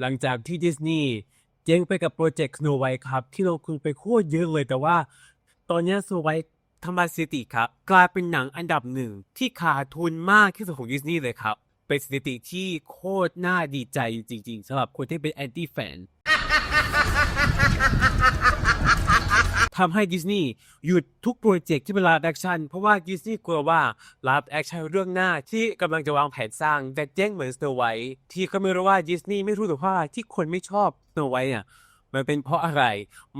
หลังจากที่ดิสนีย์เจ๊งไปกับโปรเจกต์ Snow White ครับ ที่ลงทุนไปโคตรเยอะเลยแต่ว่า ตอนนี้ Snow White ทำลายสถิติครับ กลายเป็นหนังอันดับหนึ่งที่ขาดทุนมากที่สุดของดิสนีย์เลยครับ เป็นสถิติที่โคตรน่าดีใจจริงๆสำหรับคนที่เป็นแอนตี้แฟน ทำให้ดิสนีย์หยุดทุกโปรเจกต์ที่เป็น live action เพราะว่าดิสนีย์กลัวว่า live action เรื่องหน้าที่กำลังจะวางแผนสร้างแต่เจ๊งเหมือน Snow White ที่เขาไม่รู้ว่าดิสนีย์ไม่รู้แต่ว่าที่คนไม่ชอบ Snow White เนี่ยมันเป็นเพราะอะไร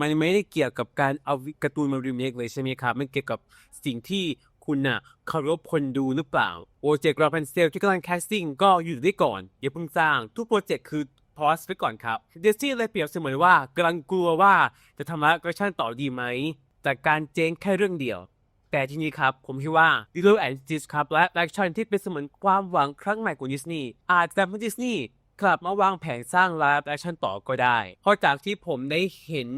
มันไม่ได้เกี่ยวกับการเอาการ์ตูนมารีเมคเลยใช่ไหมครับ มันเกี่ยวกับสิ่งที่คุณน่ะเคารพคนดูหรือเปล่า โปรเจกต์ราพันเซลที่กำลังแคสติ้งก็อยู่ได้ก่อน อย่าเพิ่งสร้าง ทุกโปรเจกต์คือ อสไปก่อนครับดิสนีย์เลยเปรียบเสมือนว่ากำลังกลัวว่าจะทำละครชั่นต่อดีไหมแต่การเจ๊งแค่เรื่องเดียว แต่ทีนี้ครับ ผมคิดว่า Lilo and Stitch ครับและแอคชั่นที่เป็นเสมือนความหวังครั้งใหม่ของดิสนีย์อาจจะทำให้ดิสนีย์กลับมาวางแผนสร้างไลฟ์แอคชั่นต่อก็ได้ เพราะจากที่ผมได้เห็น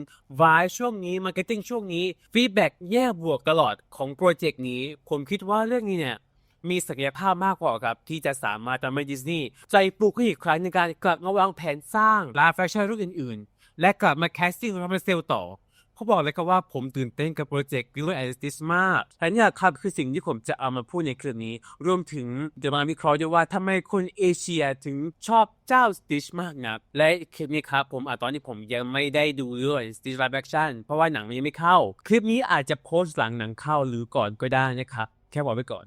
วายช่วงนี้มาร์เก็ตติ้งช่วงนี้ฟีดแบ็กแย่บวกตลอดของโปรเจกต์นี้ ผมคิดว่าเรื่องนี้เนี่ย มีศักยภาพมากกว่าครับ ที่จะสามารถทำให้ดิสนีย์ใจปลุกขึ้นอีกครั้งในการกลับมาวางแผนสร้างลฟ์แฟชั่นรุ่นอื่นๆ และกลับมาแคสติ้งรับเซลต่อเขาบอกเลยครับว่าผมตื่นเต้นกับโปรเจกต์ Lilo and Stitch มากและนี่ครับคือสิ่งที่ผมจะเอามาพูดในคลิปนี้ รวมถึงจะมาวิเคราะห์ด้วยว่าทำไมคนเอเชียถึงชอบเจ้า Stitch มากนัก และคลิปนี้ครับผมอาตอนนี้ผมยังไม่ได้ดู Lilo and Stitch live action เพราะว่าหนังมันยังไม่เข้า คลิปนี้อาจจะโพสต์หลังหนังเข้าหรือก่อนก็ได้นะครับ แค่บอกไว้ก่อน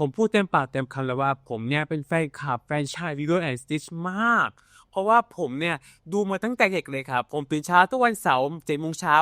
ผมพูดเต็มปากเต็มคำเลยว่าผมเนี่ยเป็นแฟนคลับแฟนชาย Lilo and Stitch มาก เพราะว่าผมเนี่ยดูมาตั้งแต่เด็กเลยครับ ผมตื่นเช้าทุกวันเสาร์เจ็ดโมงเช้า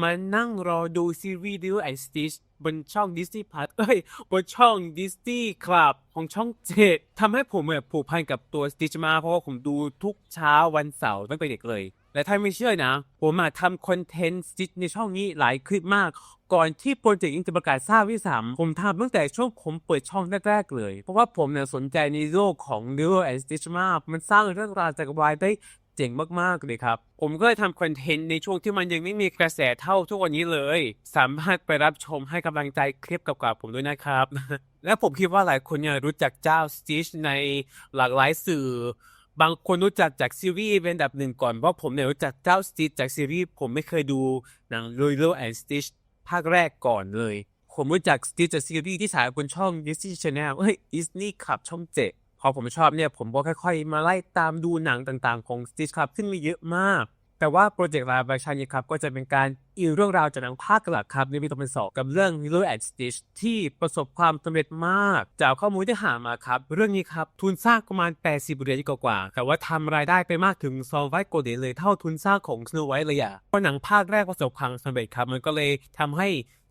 มานั่งรอดูซีรีส์ Lilo and Stitch บนช่อง Disney p l u เอ้ยบนช่อง Disney Club ของช่องเจ็ดทำให้ผมแบบผูกพันกับตัว Stitch มากเพราะว่าผมดูทุกเช้าวันเสาร์ตั้งแต่เด็กเลยและถ้าไม่เชื่อนะ ผมมาทำคอนเทนต์ Stitch ในช่องนี้หลายคลิปมาก ก่อนที่โปรเจกต์อิงจะประกาศทราบวิสามผมทำตั้งแต่ช่วงผมเปิดช่องแรกๆเลย เพราะว่าผมเนี่ยสนใจในโลกของ Lilo and Stitch มากมันสร้างเรื่องราวจักรวาลได้เจ๋งมากๆเลยครับ ผมก็เลยทำคอนเทนต์ในช่วงที่มันยังไม่มีกระแสเท่าทุกวันนี้เลย สามารถไปรับชมให้กำลังใจคลิปกับกับผมด้วยนะครับ และผมคิดว่าหลายคนเนี่ยรู้จักเจ้า Stitch ในหลากหลายสื่อบางคนรู้จักจากซีรีส์เป็นดับหนึ่งก่อนเพราะผมเนี่ยรู้จักเจ้า Stitch จากซีรีส์ผมไม่เคยดูหนัง Lilo and Stitch ภาคแรกก่อนเลย ผมรู้จักสติจากซีรีส์ที่ฉายบนช่อง Disney Channel เฮ้ย Disney Club ช่องเจ็ดพอผมชอบเนี่ยผมก็ค่อยๆ มาไล่ตามดูหนังต่างๆ ของ Stitch Club ขึ้นมาเยอะมาก แต่ว่าโปรเจกต์ Live Action นี่ครับก็จะเป็นการอิงเรื่องราวจากหนังภาคหลักครับในปี2002กับเรื่อง Lilo and Stitch ที่ประสบความสำเร็จมาก จากข้อมูลที่หามาครับ เรื่องนี้ครับ ทุนสร้างประมาณ 80เหรียญกว่า แต่ว่าทำรายได้ไปมากถึง200โกเดเลยเท่าทุนสร้างของ Snow White เลยอะเพราะหนังภาคแรกประสบความสำเร็จครับ มันก็เลยทำให้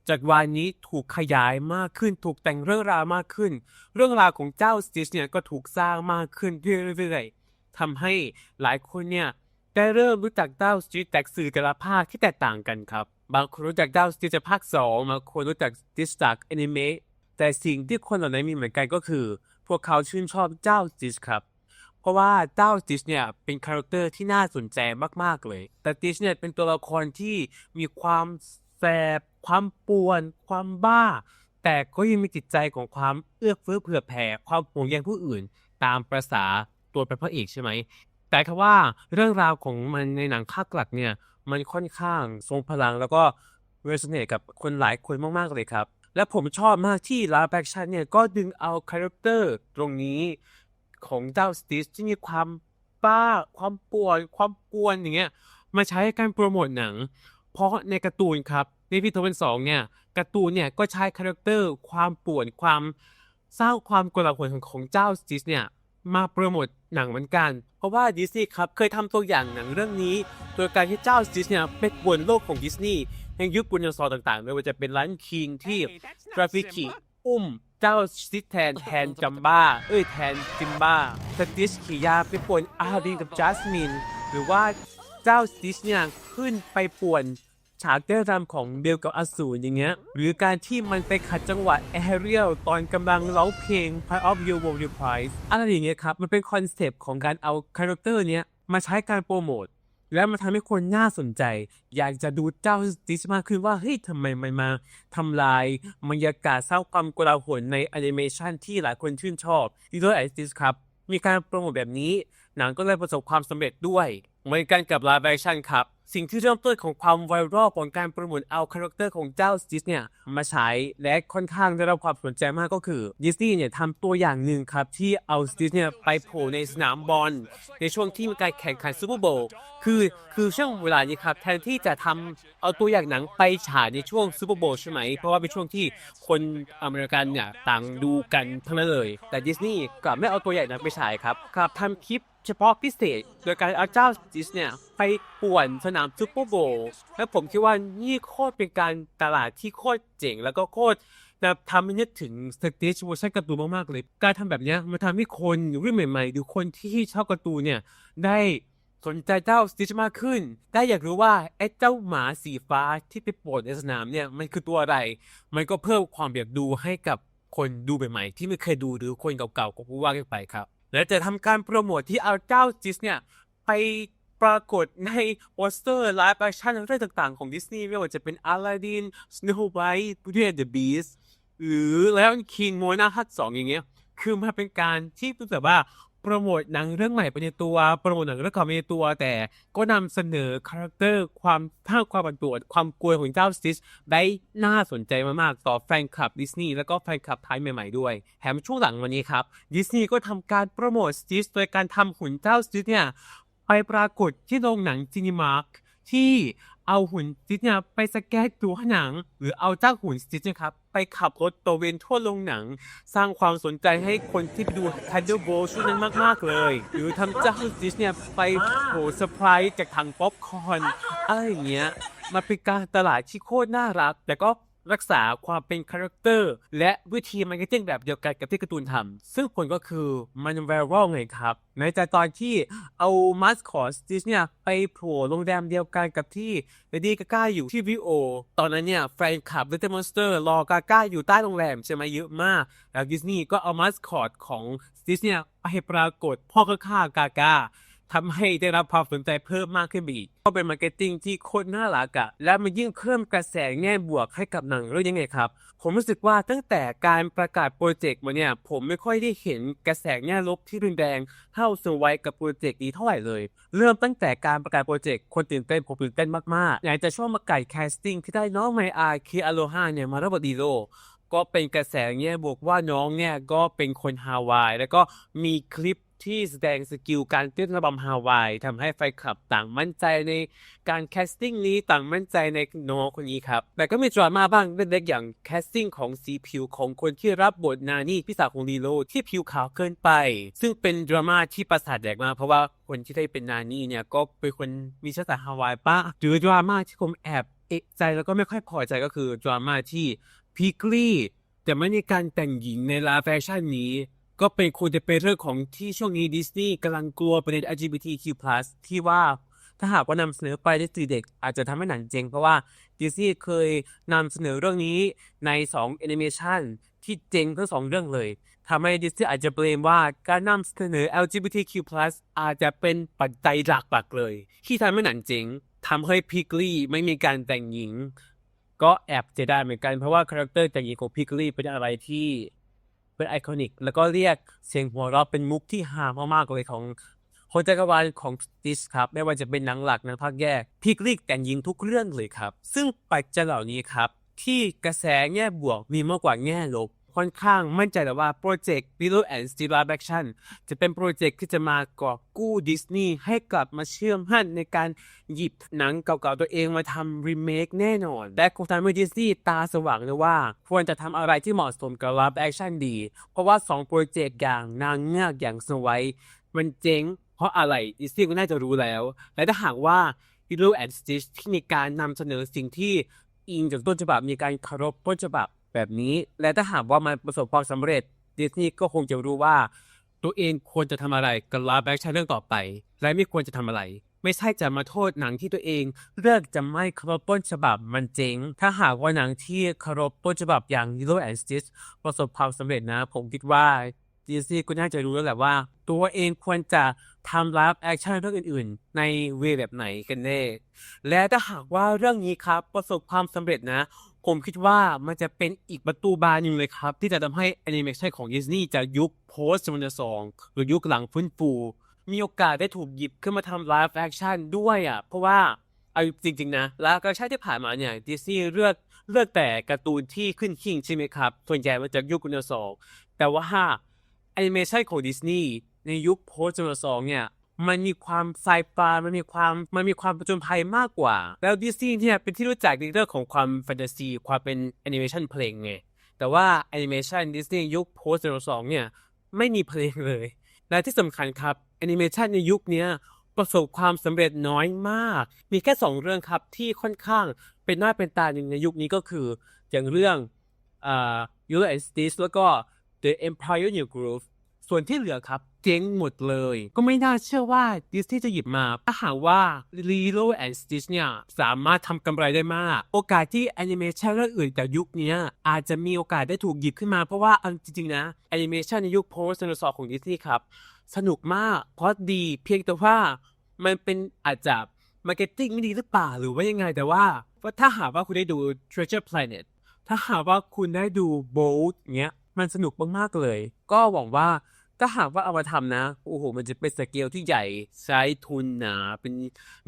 จักรวาลนี้ถูกขยายมากขึ้น ถูกแต่งเรื่องราวมากขึ้น เรื่องราวของเจ้า Stitch เนี่ยก็ถูกสร้างมากขึ้นเรื่อยๆทำให้หลายคนเนี่ย ได้เริ่มรู้จักดาวสตรีทจากสื่อแต่ละภาคที่แตกต่างกันครับ บางคนรู้จักดาวสตรีทจากภาค 2 บางคนรู้จักสตรีทจากแอนิเมะแต่สิ่งที่คนเหล่านั้นมีเหมือนกันก็คือ พวกเขาชื่นชอบเจ้าสตรีทครับ เพราะว่าเจ้าสติชเนี่ยเป็นคาแรคเตอร์ที่น่าสนใจมาก ๆ เลย แต่สติชเนี่ยเป็นตัวละครที่มีความแสบ ความป่วน ความบ้า แต่ก็ยังมีจิตใจของความเอื้อเฟื้อเผื่อแผ่ ความห่วงใยผู้อื่น ตามประษาตัวเป็นพระเอกใช่ไหม แต่คว่าเรื่องราวของมันในหนังภาคหลักเนี่ย มันค่อนข้างทรงพลังแล้วก็เรสเนตกับคนหลายคนมากๆเลยครับ และผมชอบมากที่ลาแบคชันเนี่ย ก็ดึงเอาคาแรคเตอร์ตรงนี้ของเจ้าสติชที่มีความบ้า ความป่วนความกวนอย่างเงี้ยมาใช้ในการโปรโมทหนัง เพราะในการ์ตูนครับในปี2002เนี่ยการ์ตูนเนี่ยก็ใช้คาแรคเตอร์ ความป่วนความสร้างความกลาหลของของเจ้าสติชเนี่ยมาโปรโมทหนังเหมือนกัน เพราะว่าดิสนีย์ครับเคยทำตัวอย่างหนังเรื่องนี้ โดยการที่เจ้าสติชเนี่ยเป็นบนโลกของดิสนีย์ในยุคบุญยซอร์ต่างๆไม่ว่าจะเป็นร้านคิงที่กราฟิกิอุ้มเจ้าสติชแทนแทนจัมบ้า เอ้ยแทนจิมบ้าสติชขี่ยาไปป่วนอารินกับจัสมิน หรือว่าเจ้าสติชเนี่ยขึ้นไปป่วน ฉากเต้นรำของเบลกับอสูรอย่างเงี้ย หรือการที่มันไปขัดจังหวะแอเรียลตอนกำลังร้องเพลง Part of You World Your Prize อะไรอย่างเงี้ยครับ มันเป็นคอนเซปต์ของการเอาคาแรคเตอร์เนี้ยมาใช้การโปรโมทและมันทำให้คนน่าสนใจ อยากจะดูเจ้าดิสมากขึ้นว่า เฮ้ยทำไมมันมาทำลายบรรยากาศสร้างความกลาหลในแอนิเมชันที่หลายคนชื่นชอบ Little a s t i s ครับ มีการโปรโมทแบบนี้ หนังก็เลยประสบความสำเร็จด้วย เหมือนกันกับไลฟ์แอคชั่นครับ สิ่งที่เริ่มต้นของความไวรัลของการโปรโมทเอาคาแรคเตอร์ของเจ้าดิสเนี่ยมาใช้และค่อนข้างได้รับความสนใจมากก็คือดิสนีย์เนี่ยทำตัวอย่างหนึ่งครับ ที่เอาดิสเนี่ยไปโผล่ในสนามบอล ในช่วงที่มีการแข่งขันซูเปอร์โบว์คือคือช่วงเวลานี้ครับ แทนที่จะทำเอาตัวอย่างหนังไปฉายในช่วงซูเปอร์โบว์ใช่ไหม เพราะว่าเป็นช่วงที่คนอเมริกันเนี่ยต่างดูกันทั้งนั้นเลย แต่ดิสนีย์กลับไม่เอาตัวอย่างหนังไปฉายครับกลับทำคลิป เฉพาะพิเศษ โดยการเอาเจ้าดิสเนี่ยไปป่วนสนามซูเปอร์โบว์และผมคิดว่านี่โคตรเป็นการตลาดที่โคตรเจ๋งแล้วก็โคตรนะทำให้นึกถึงสเตจเวอร์ชันการ์ตูนมากๆเลย การทำแบบนี้มันทำให้คนรุ่นใหม่ๆ หรือคนที่ชอบการ์ตูนเนี่ยได้สนใจเจ้าสติชมากขึ้น ได้อยากรู้ว่าไอ้เจ้าหมาสีฟ้าที่ไปโปรดในสนามเนี่ยมันคือตัวอะไร มันก็เพิ่มความอยากดูให้กับคนดูใหม่ๆที่ไม่เคยดูหรือคนเก่าๆก็ผู้ว่ากันไปครับ และจะทำการโปรโมทที่เอาเจ้าจิสเนี่ย ไปปรากฏในโปสเตอร์ไลฟ์แอคชั่นเรื่องต่างๆของดิสนีย์ไม่ว่าจะเป็น Aladdin Snow White Beauty and the Beast หรือแล้วคิงโมนาฮัตสองอย่างเงี้ย คือมันเป็นการที่แบบว่า โปรโมทหนังเรื่องใหม่ไปในตัว โปรโมทหนังเรื่องเก่าไปในตัว แต่ก็นำเสนอคาแรคเตอร์ความท่าความบันตัวความกลัวของเจ้าสติชได้น่าสนใจมากๆต่อแฟนคลับดิสนีย์แล้วก็แฟนคลับไทยใหม่ๆด้วยแถมช่วงหลังวันนี้ครับดิสนีย์ก็ทำการโปรโมทสติชโดยการทำหุ่นเจ้าสติชเนี่ยไปปรากฏที่โรงหนังจินิมาร์กที่ เอาหุ่นจิตเนี่ยไปสแกนตัวหนัง หรือเอาเจ้าหุ่นจิตนะครับ ไปขับรถตระเวนทั่วโรงหนัง สร้างความสนใจให้คนที่ดูทันเดอร์โบช่วงนั้นมาก ๆ เลย หรือทำเจ้าหุ่นจิตเนี่ยไปโผล่เซอร์ไพรส์จากถังป๊อปคอร์นอะไรอย่างเงี้ยมันเป็นการตลาดที่โคตรน่ารัก แต่ก็ รักษาความเป็นคาแรคเตอร์และวิธีมาร์เก็ตติ้งแบบเดียวกันกับที่การ์ตูนทำซึ่งผลก็คือมันแวรัลไงครับ ในแต่ตอนที่เอามาสคอตสติชเนี่ยไปโผล่โรงแรมเดียวกันกับที่เลดี้กาก้าอยู่ที่วิโอ ตอนนั้นเนี่ยแฟนคลับ Little Monster รอกาก้าอยู่ใต้โรงแรมใช่ไหมเยอะมาก แล้วดิสนีย์ก็เอามาสคอตของสติชเนี่ยไปปรากฏพ่อข้ากาก้า ทำให้ได้รับความสนใจเพิ่มมากขึ้นไปอีกก็เป็นมาร์เก็ตติ้งที่โคตรน่ารักอะและมันยิ่งเพิ่มกระแสแง่บวกให้กับหนังเรื่องนี้ไงครับ ผมรู้สึกว่าตั้งแต่การประกาศโปรเจกต์มาเนี่ย ผมไม่ค่อยได้เห็นกระแสแง่ลบที่รุนแรงเท่าสไวกับโปรเจกต์นี้เท่าไหร่เลย เริ่มตั้งแต่การประกาศโปรเจกต์คนตื่นเต้นผมตื่นเต้นมากๆอยากจะช่วงมาไก่แคสติ้งที่ได้น้องไมอาคีอาโลฮาเนี่ยมารับบทดีโลก็เป็นกระแสแง่บวกว่าน้องเนี่ยก็เป็นคนฮาวาย แล้วก็มีคลิป ที่แสดงสกิลการเต้นระบำฮาวายทำให้แฟนคลับต่างมั่นใจในการแคสติ้งนี้ต่างมั่นใจในน้องคนนี้ครับ แต่ก็มีดราม่าบ้างเล็กๆอย่างแคสติ้งของสีผิวของคนที่รับบทนานี่พี่สาวของลีโลที่ผิวขาวเกินไป ซึ่งเป็นดราม่าที่ประสาทแดกมากเพราะว่าคนที่ได้เป็นนานี่เนี่ยก็เป็นคนมีเชื้อสายฮาวายป้าหรือดราม่าที่ผมแอบเอะใจแล้วก็ไม่ค่อยพอใจก็คือดราม่าที่พีกลี่แต่ไม่ในการแต่งหญิงในลาแฟชั่นนี้ ก็เป็นควรจะเป็นเรื่องของที่ช่วงนี้ดิสนีย์กำลังกลัวประเด็น LGBTQ+ ที่ว่าถ้าหากว่านำเสนอไปได้สื่อเด็กอาจจะทำให้หนังเจ๊งเพราะว่าดิสนีย์เคยนำเสนอเรื่องนี้ใน2แอนิเมชันที่เจ๊งทั้งสองเรื่องเลยทำให้ดิสนีย์อาจจะเบลมว่าการนำเสนอ LGBTQ+ อาจจะเป็นปัจจัยหลักๆเลย ที่ทำให้หนังเจ๊งทำให้พิกลี่ไม่มีการแต่งหญิง ก็แอบเสียดายเหมือนกันเพราะว่าคาแรคเตอร์แต่งหญิงของพิกลี่เป็นอะไรที่ เป็นไอคอนิก แล้วก็เรียกเสียงหัวเราะเป็นมุกที่ฮามากๆเลยของคนจักรวาลของดิสครับ ไม่ว่าจะเป็นหนังหลักหนังภาคแยกพิกลี่แต่งยิงทุกเรื่องเลยครับ ซึ่งปัจจัยเหล่านี้ครับ ที่กระแสแง่บวกมีมากกว่าแง่ลบ ค่อนข้างมั่นใจแต่ว่าโปรเจกต์ Lilo and Stitch Live Action จะเป็นโปรเจกต์ที่จะมากอบกู้ดิสนีย์ให้กลับมาเชื่อมมั่นในการหยิบหนังเก่าๆตัวเองมาทำรีเมคแน่นอน และคงทำให้ดิสนีย์ตาสว่างเลยว่า ควรจะทำอะไรที่เหมาะสมกับ Live Action ดี เพราะว่า 2 โปรเจกต์อย่างนางเงือกอย่างสไวมันเจ๊งเพราะอะไรดิสนีย์ก็น่าจะรู้แล้ว และถ้าหากว่า Lilo and Stitch ที่มีการนำเสนอสิ่งที่อิงจากต้นฉบับมีการคารพต้นฉบับ แบบนี้ และถ้าหากว่ามันประสบความสำเร็จดิสนีย์ก็คงจะรู้ว่า ตัวเองควรจะทำอะไรกับลาแบ็กชันเรื่องต่อไป และไม่ควรจะทำอะไร ไม่ใช่จะมาโทษหนังที่ตัวเองเลือกจะไม่เคารพต้นฉบับมันเจ๊งถ้าหากว่าหนังที่เคารพต้นฉบับอย่าง Lilo and Stitch ประสบความสำเร็จนะ ผมคิดว่าดิสนีย์ก็น่าจะรู้แล้วแหละว่า ตัวเองควรจะทำไลฟ์แอคชั่นเรื่องอื่นๆ ในเวย์แบบไหนกันแน่ และถ้าหากว่าเรื่องนี้ครับประสบความสำเร็จนะ ผมคิดว่ามันจะเป็นอีกประตูบานหนึ่งเลยครับ ที่จะทำให้แอนิเมชันของดิสนีย์จากยุคโพสต์มันสองหรือยุคหลังฟื้นฟู มีโอกาสได้ถูกหยิบขึ้นมาทำไลฟ์แอคชั่นด้วยอะ เพราะว่าเอาจริง ๆ นะไลฟ์แอคชั่นที่ผ่านมาเนี่ยดิสนีย์เลือกเลือกแต่การ์ตูนที่ขึ้นคิงใช่ไหมครับ ส่วนใหญ่มาจากยุคคุณสองแต่ว่าแอนิเมชันของดิสนีย์ในยุคโพสต์มันสองเนี่ย มันมีความไซไฟมันมีความมันมีความประจนภัยมากกว่า แล้วดิสนีย์เนี่ยเป็นที่รู้จักในเรื่องของความแฟนตาซีความเป็นแอนิเมชันเพลงไงแต่ว่าแอนิเมชันดิสนีย์ยุคโพสต์สองเนี่ยไม่มีเพลงเลย และที่สำคัญครับแอนิเมชันในยุคนี้ประสบความสำเร็จน้อยมาก มีแค่สองเรื่องครับที่ค่อนข้างเป็นหน้าเป็นตาหนึ่งในยุคนี้ก็คือ อย่างเรื่องอ่า u s d s แล้วก็ The Empire New Groove ส่วนที่เหลือครับ เจ๊งหมดเลย ก็ไม่น่าเชื่อว่าดิสนีย์จะหยิบมาถ้าหากว่า Lilo and Stitch เนี่ยสามารถทำกำไรได้มาก โอกาสที่แอนิเมชันเรื่องอื่นจากยุคนี้อาจจะมีโอกาสได้ถูกหยิบขึ้นมาเพราะว่าเอาจริงๆนะแอนิเมชันในยุคโพสต์นสอของดิสนีย์ครับสนุกมากเพราะดีเพียงแต่ว่ามันเป็นอาจจะมาร์เก็ตติ้งไม่ดีหรือเปล่าหรือว่ายังไงแต่ว่าว่าถ้าหากว่าคุณได้ดู Treasure Planet ถ้าหากว่าคุณได้ดู Bolt เงี้ยมันสนุกมากๆเลย ก็หวังว่า ถ้าหากว่าเอามาทำนะ โอ้โห มันจะเป็นสเกลที่ใหญ่ใช้ทุนหนาเป็น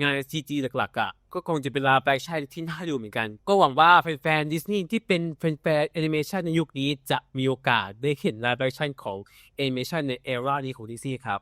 งาน CG หลักๆอะ่ะ ก็คงจะเป็นลาแฟชั่ที่น่าดูเหมือนกัน ก็หวังว่าแฟนๆดิสนีย์ที่เป็นแฟนๆแอนิเมชันในยุคนี้จะมีโอกาสได้เห็นลาแฟชั่นของแอนิเมชันในเอรานี้ของดิสนีย์ครับ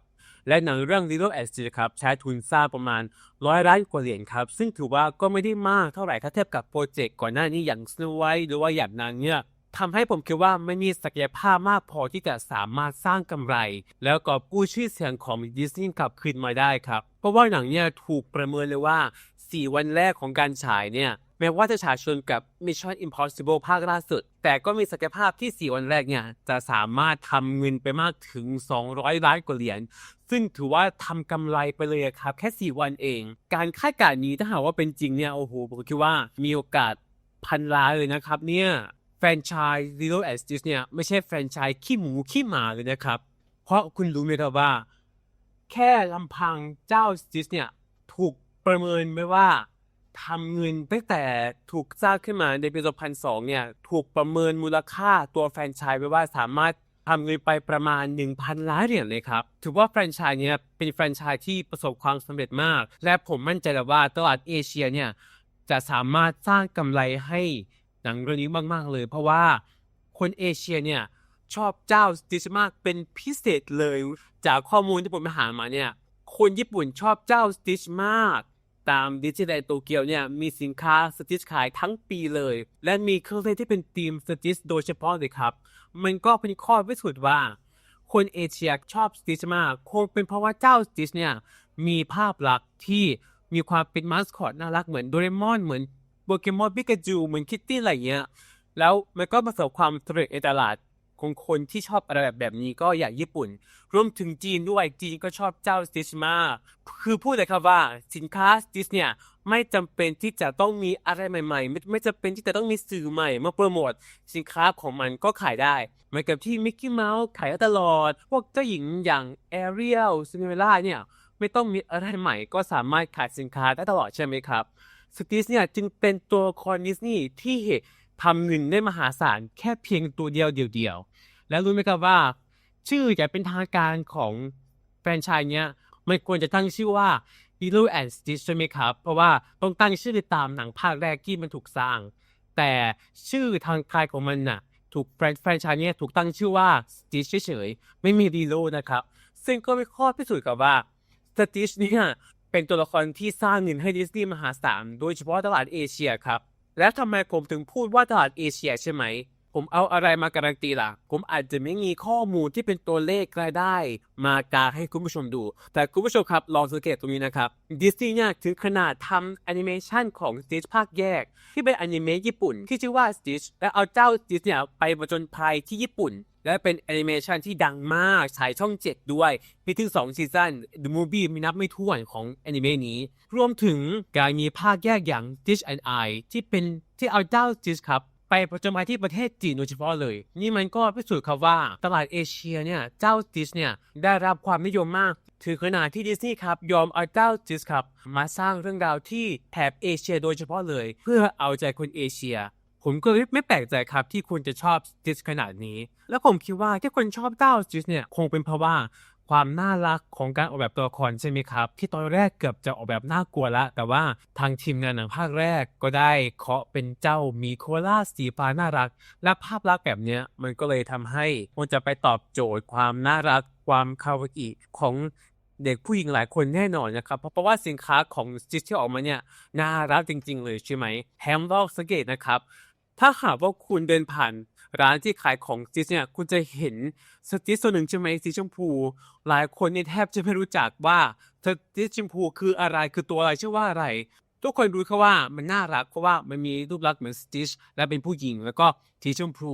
และหนังเรื่อง Little and Stitch ครับ ใช้ทุนสร้างประมาณร้อยล้านกว่าเหรียญครับ ซึ่งถือว่าก็ไม่ได้มากเท่าไหร่ถ้าเทียบกับโปรเจกต์ก่อนหน้านี้อย่าง Snow White หรือว่าอย่างนางเงือก ทำให้ผมคิดว่าไม่มีศักยภาพมากพอที่จะสามารถสร้างกำไร แล้วก็กู้ชื่อเสียงของดิสนีย์กลับคืนมาได้ครับ เพราะว่าหนังเนี่ยถูกประเมินเลยว่า 4 วันแรกของการฉายเนี่ยแม้ว่าจะฉายชนกับ Mission Impossible ภาคล่าสุด แต่ก็มีศักยภาพที่ 4 วันแรกเนี่ย จะสามารถทำเงินไปมากถึง 200 ล้านกว่าเหรียญ ซึ่งถือว่าทำกำไรไปเลยครับ แค่ 4 วันเอง การคาดการณ์นี้ถ้าหากว่าเป็นจริงเนี่ย โอ้โห ผมคิดว่ามีโอกาสพันล้านเลยนะครับเนี่ย แฟรนไชส์ Little and Stitch เนี่ยไม่ใช่แฟรนไชส์ขี้หมูขี้หมาเลยนะครับ เพราะคุณรู้ไหมครับว่า แค่ลำพังเจ้า s t i s เนี่ยถูกประเมินไว้ว่าทำเงินตั้งแต่ถูกสร้างขึ้นมาในปี 2002 เนี่ยถูกประเมินมูลค่าตัวแฟรนไชส์ไว้ว่าสามารถทำเงินไปประมาณ 1,000 ล้านเหรียญเลยครับ ถือว่าแฟรนไชส์เนี่ยเป็นแฟรนไชส์ที่ประสบความสำเร็จมาก และผมมั่นใจเลยว่าตลาดเอเชียเนี่ยจะสามารถสร้างกำไรให้ หนังเรื่องนี้มาก ๆ เลย เพราะว่าคนเอเชียเนี่ยชอบเจ้าสติชมากเป็นพิเศษเลย จากข้อมูลที่ผมไปหามาเนี่ยคนญี่ปุ่นชอบเจ้าสติชมาก ตามดิจิทัลโตเกียวเนี่ยมีสินค้าสติชขายทั้งปีเลย และมีเครื่องเล่นที่เป็นธีมสติชโดยเฉพาะเลยครับ มันก็เป็นข้อพิสูจน์ว่า คนเอเชียชอบสติชมากคงเป็นเพราะว่าเจ้าสติชเนี่ยมีภาพลักษณ์ที่มีความเป็นมาสคอตน่ารักเหมือนโดเรมอนเหมือน โปเกมอนปิกาจูเหมือนคิตตี้อะไรเงี้ย แล้วมันก็ประสบความสำเร็จในตลาดของคนที่ชอบอะไรแบบแบบนี้ก็อย่างญี่ปุ่น รวมถึงจีนด้วยจีนก็ชอบเจ้าสติชมาคือพูดเลยครับว่าสินค้าสติชเนี่ยไม่จำเป็นที่จะต้องมีอะไรใหม่ๆ ไม่ไม่จำเป็นที่จะต้องมีสื่อใหม่มาโปรโมทสินค้าของมันก็ขายได้เหมือนกับที่มิกกี้เมาส์ขายตลอด พวกเจ้าหญิงอย่างแอเรียลซินเดอเรลล่าเนี่ยไม่ต้องมีอะไรใหม่ก็สามารถขายสินค้าได้ตลอดใช่ไหมครับ สติชเนี่ยจึงเป็นตัวละครดิสนีย์ที่ทำเงินได้มหาศาลแค่เพียงตัวเดียวเดียวๆแล้วรู้ไหมครับว่า ชื่อจะเป็นทางการของแฟรนไชส์เนี้ยมันควรจะตั้งชื่อว่า Lilo and Stitch ใช่ไหมครับ เพราะว่าต้องตั้งชื่อตามหนังภาคแรกที่มันถูกสร้าง แต่ชื่อทางการของมันน่ะถูกแฟรนไชส์เนี้ยถูกตั้งชื่อว่า Stitch เฉยๆไม่มี Lilo นะครับ ซึ่งก็เป็นข้อพิสูจน์กับว่าสติชเนี่ย เป็นตัวละครที่สร้างเงินให้ดิสนีย์มหาศาลโดยเฉพาะตลาดเอเชียครับ และทำไมผมถึงพูดว่าตลาดเอเชียใช่ไหม ผมเอาอะไรมาการันตีล่ะ ผมอาจจะไม่มีข้อมูลที่เป็นตัวเลขรายได้ มากาให้คุณผู้ชมดู แต่คุณผู้ชมครับ ลองสังเกตตรงนี้นะครับดิสนีย์เนี่ยถึงขนาดทำแอนิเมชันของ Stitch ภาคแยก ที่เป็นอนิเมะญี่ปุ่น ที่ชื่อว่า Stitch และเอาเจ้า Stitch เนี่ยไปผจญภัยที่ญี่ปุ่น และเป็นแอนิเมชันที่ดังมากฉายช่อง 7 ด้วย มีถึง2ซีซั่น The Movie มีนับไม่ถ้วนของแอนิเมะนี้ รวมถึงการมีภาคแยกอย่าง Stitch and I ที่เป็นที่เอาเจ้า Stitch ครับ ไปประจนภัยที่ประเทศจีนโดยเฉพาะเลย นี่มันก็พิสูจน์ครับว่าตลาดเอเชียเนี่ยเจ้า Stitch เนี่ยได้รับความนิยมมาก ถือขนาดที่ดิสนีย์ครับยอมเอาเจ้าจิสครับมาสร้างเรื่องราวที่แถบเอเชียโดยเฉพาะเลย เพื่อเอาใจคนเอเชียผมก็ไม่แปลกใจครับที่คุณจะชอบจิสขนาดนี้ แล้วผมคิดว่าที่คนชอบเจ้าจิสเนี่ยคงเป็นเพราะว่า ความน่ารักของการออกแบบตัวละครใช่ไหมครับ ที่ตอนแรกเกือบจะออกแบบน่ากลัวละ แต่ว่าทางทีมงานหนังภาคแรกก็ได้เคาะเป็นเจ้ามีโคล่าสีฟ้าน่ารัก และภาพลักษณ์แบบเนี้ยมันก็เลยทำให้มันจะไปตอบโจทย์ความน่ารัก ความคาวาอิของเด็กผู้หญิงหลายคนแน่นอนนะครับ เพราะว่าสินค้าของจิสที่ออกมาเนี่ยน่ารักจริง ๆ เลยใช่ไหมแฮมลองสังเกตนะครับ ถ้าหากว่าคุณเดินผ่าน ร้านที่ขายของจิสเนี่ยคุณจะเห็นสติสตัวหนึ่งใช่ไหมสีชมพู หลายคนเนี่ยแทบจะไม่รู้จักว่าสติสชมพูคืออะไรคือตัวอะไรชื่อว่าอะไร ทุกคนรู้แค่ว่ามันน่ารักเพราะว่ามันมีรูปลักษณ์เหมือนสติชและเป็นผู้หญิงแล้วก็สีชมพู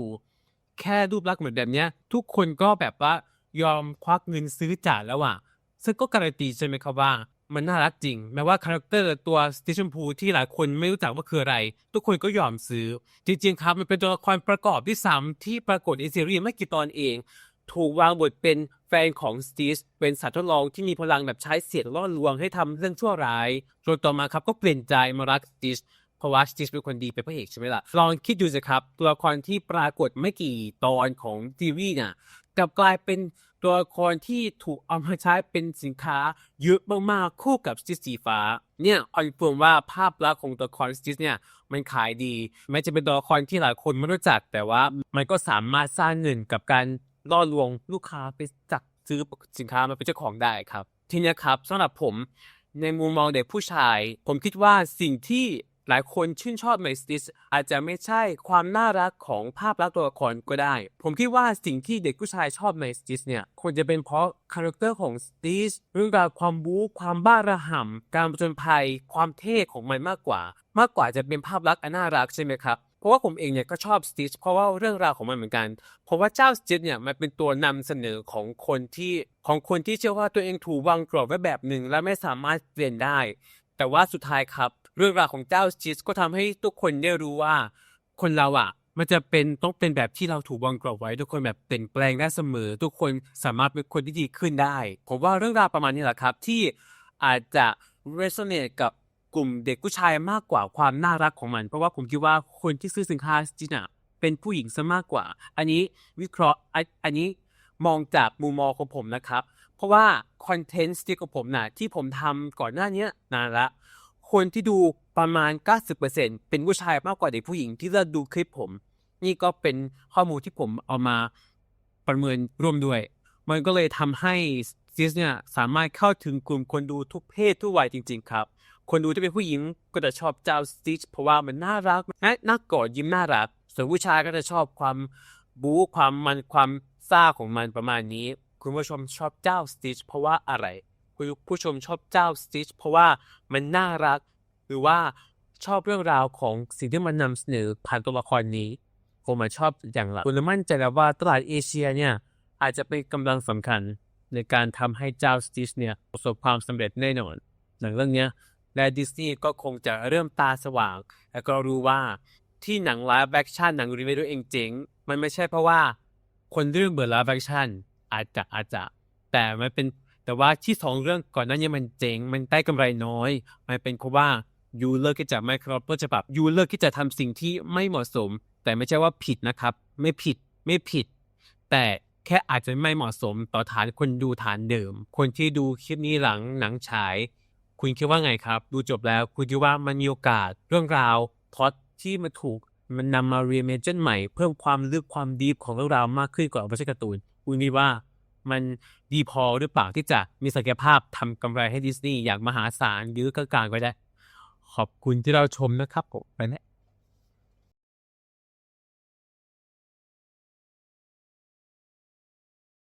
แค่รูปลักษณ์เหมือนแบบเนี้ยทุกคนก็แบบว่ายอมควักเงินซื้อจ่ายแล้วอะซึ่งก็การันตีใช่ไหมครับว่า มันน่ารักจริง แม้ว่าคาแรคเตอร์ตัวสติชมพูที่หลายคนไม่รู้จักว่าคืออะไร ทุกคนก็ยอมซื้อ จริงๆครับ มันเป็นตัวละครประกอบที่สามที่ปรากฏในซีรีส์ไม่กี่ตอนเอง ถูกวางบทเป็นแฟนของสตีชเป็นสัตว์ทดลองที่มีพลังแบบใช้เสียงล่อลวงให้ทำเรื่องชั่วร้ายจนต่อมาครับก็เปลี่ยนใจมารักสตีช ราะว่าสตีชเป็นคนดีเป็นพระเอกใช่ไหมล่ะ ลองคิดดูสิครับ ตัวละครที่ปรากฏไม่กี่ตอนของซีรีส์น่ะกลับกลายเป็นตัวละครที่ถูกเอามาใช้เป็นสินค้าเยอะมากๆคู่กับสติชสีฟ้า เนี่ยคอนเฟิร์มว่าภาพลักษณ์ของตัวละครสติชเนี่ยมันขายดีแม้จะเป็นตัวละครที่หลายคนไม่รู้จัก แต่ว่ามันก็สามารถสร้างเงินกับการล่อลวงลูกค้าไปจักซื้อสินค้ามาเป็นเจ้าของได้ครับ ทีนี้ครับสำหรับผมในมุมมองเด็กผู้ชาย ผมคิดว่าสิ่งที่ หลายคนชื่นชอบในสติชอาจจะไม่ใช่ความน่ารักของภาพลักษณ์ตัวละครก็ได้ ผมคิดว่าสิ่งที่เด็กผู้ชายชอบในสติชเนี่ยควรจะเป็นเพราะคาแรคเตอร์ของสติชเรื่องราวความบู๊ความบ้าระห่ำการผจญภัย ความเท่ของมันมากกว่า มากกว่าจะเป็นภาพลักษณ์อันน่ารักใช่ไหมครับเพราะว่าผมเองเนี่ยก็ชอบสติชเพราะว่าเรื่องราวของมันเหมือนกันเพราะว่าเจ้าสติชเนี่ยมันเป็นตัวนำเสนอของคนที่ของคนที่เชื่อว่าตัวเองถูกวางกรอบไว้แบบหนึ่งและไม่สามารถเปลี่ยนได้ แต่ว่าสุดท้ายครับ เรื่องราวของเจ้าจิสก็ทำให้ทุกคนได้รู้ว่า คนเราอะ มันจะเป็นต้องเป็นแบบที่เราถูกวางกรอบไว้ ทุกคนแบบเปลี่ยนแปลงได้เสมอ ทุกคนสามารถเป็นคนที่ดีขึ้นได้ ผมว่าเรื่องราวประมาณนี้แหละครับ ที่อาจจะ resonate กับกลุ่มเด็กผู้ชายมากกว่าความน่ารักของมัน เพราะว่าผมคิดว่าคนที่ซื้อสินค้าจิน่ะเป็นผู้หญิงซะมากกว่า อันนี้วิเคราะห์อันนี้มองจากมุมมองของผมนะครับ เพราะว่าคอนเทนต์สติ๊กของผมนะที่ผมทำก่อนหน้านี้นานละคนที่ดูประมาณ 90%เป็นผู้ชายมากกว่าเด็กผู้หญิงที่เลือกดูคลิปผม นี่ก็เป็นข้อมูลที่ผมเอามาประเมินร่วมด้วย มันก็เลยทำให้ซิสเนี่ยสามารถเข้าถึงกลุ่มคนดูทุกเพศทุกวัยจริง ๆ ครับ คนดูที่เป็นผู้หญิงก็จะชอบเจ้าสติชเพราะว่ามันน่ารักและน่ากอดยิ้มน่ารัก ส่วนผู้ชายก็จะชอบความบู๊ความมันความซ่าของมันประมาณนี้ คุณผู้ชมชอบเจ้าสติชเพราะว่าอะไร คุณผู้ชมชอบเจ้าสติชเพราะว่ามันน่ารัก หรือว่าชอบเรื่องราวของสิ่งที่มันนำเสนอผ่านตัวละครนี้ผมมาชอบอย่างหลักผมมั่นใจแล้วว่าตลาดเอเชียเนี่ยอาจจะเป็นกำลังสำคัญในการทำให้เจ้าสติชเนี่ยประสบความสำเร็จแน่นอนหนังเรื่องนี้และดิสนีย์ก็คงจะเริ่มตาสว่าง แล้วก็รู้ว่าที่หนังไลฟ์แอคชั่นหนังรีเมคตัวเองเจ๋งมันไม่ใช่เพราะว่าคนเรื่องเบื่อไลฟ์แอคชั่น อาจจะอาจจะ แต่มันเป็นแต่ว่าที่สองเรื่องก่อนหน้านี้มันเจ๋งมันได้กำไรน้อย มันเป็นเพราะว่ายูเลิกที่จะไม่คารพต้นฉบับยูเลิกที่จะทำสิ่งที่ไม่เหมาะสม แต่ไม่ใช่ว่าผิดนะครับ ไม่ผิดไม่ผิด แต่แค่อาจจะไม่เหมาะสมต่อฐานคนดูฐานเดิม คนที่ดูคลิปนี้หลังหนังฉาย คุณคิดว่าไงครับ ดูจบแล้ว คุณคิดว่ามันมีโอกาสเรื่องราวพล็อตที่มันถูกมันนำมาเรียเมเจนใหม่ เพิ่มความลึกความดีฟของเรื่องราวมากขึ้นกว่าไม่ใช่การ์ตูน คุณคิดว่ามันดีพอหรือเปล่าที่จะมีศักยภาพทำกำไรให้ดิสนีย์อย่างมหาศาลหรือกลางๆก็ได้ ขอบคุณที่เราชมนะครับผมไปแล้ว